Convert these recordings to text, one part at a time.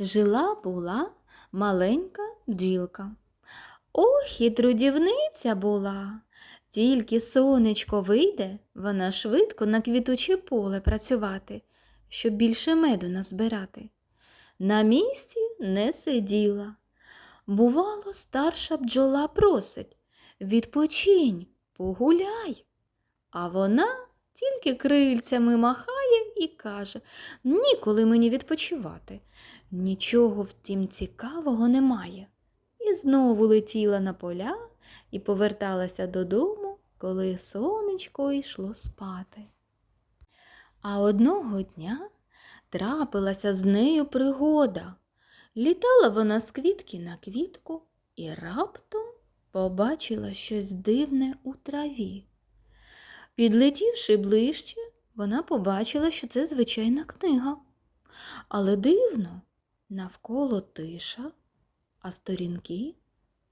Жила була маленька бджілка. Ох, і трудівниця була. Тільки сонечко вийде, вона швидко на квітуче поле працювати, щоб більше меду назбирати. На місці не сиділа. Бувало, старша бджола просить відпочинь, погуляй. А вона тільки крильцями махає і каже Ніколи мені відпочивати. Нічого втім цікавого немає. І знову летіла на поля і поверталася додому, коли сонечко йшло спати. А одного дня трапилася з нею пригода. Літала вона з квітки на квітку і раптом побачила щось дивне у траві. Підлетівши ближче, вона побачила, що це звичайна книга. Але дивно, навколо тиша, а сторінки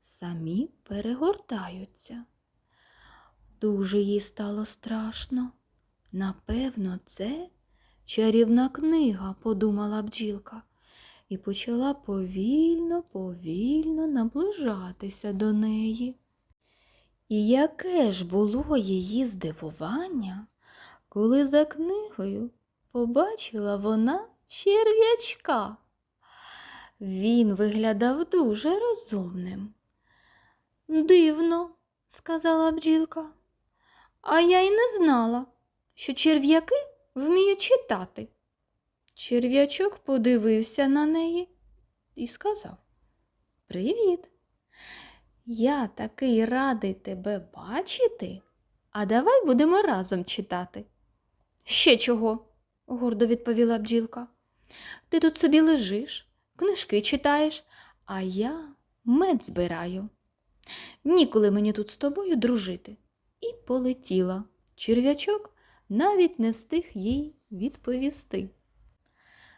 самі перегортаються. Дуже їй стало страшно. Напевно, це чарівна книга, подумала бджілка, і почала повільно, повільно наближатися до неї. І яке ж було її здивування, коли за книгою побачила вона черв'ячка. Він виглядав дуже розумним. Дивно, сказала бджілка, а я й не знала, що черв'яки вміють читати. Черв'ячок подивився на неї і сказав Привіт. Я такий радий тебе бачити, а давай будемо разом читати. Ще чого, гордо відповіла бджілка. Ти тут собі лежиш, книжки читаєш, а я мед збираю. Ніколи мені тут з тобою дружити. І полетіла. Черв'ячок навіть не встиг їй відповісти.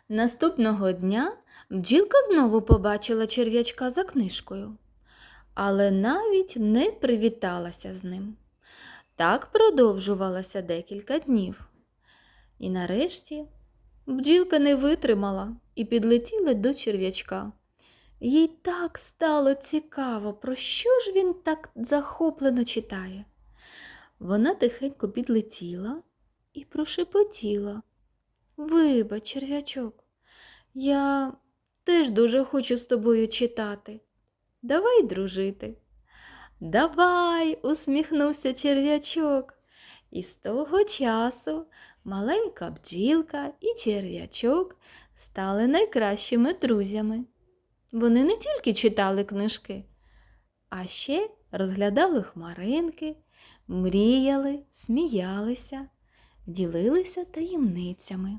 Наступного дня бджілка знову побачила черв'ячка за книжкою, але навіть не привіталася з ним. Так продовжувалося декілька днів. І нарешті бджілка не витримала і підлетіла до черв'ячка. Їй так стало цікаво, про що ж він так захоплено читає. Вона тихенько підлетіла і прошепотіла. Вибач, черв'ячок, я теж дуже хочу з тобою читати. Давай дружити. Давай, усміхнувся черв'ячок. І з того часу маленька бджілка і черв'ячок стали найкращими друзями. Вони не тільки читали книжки, а ще розглядали хмаринки, мріяли, сміялися, ділилися таємницями.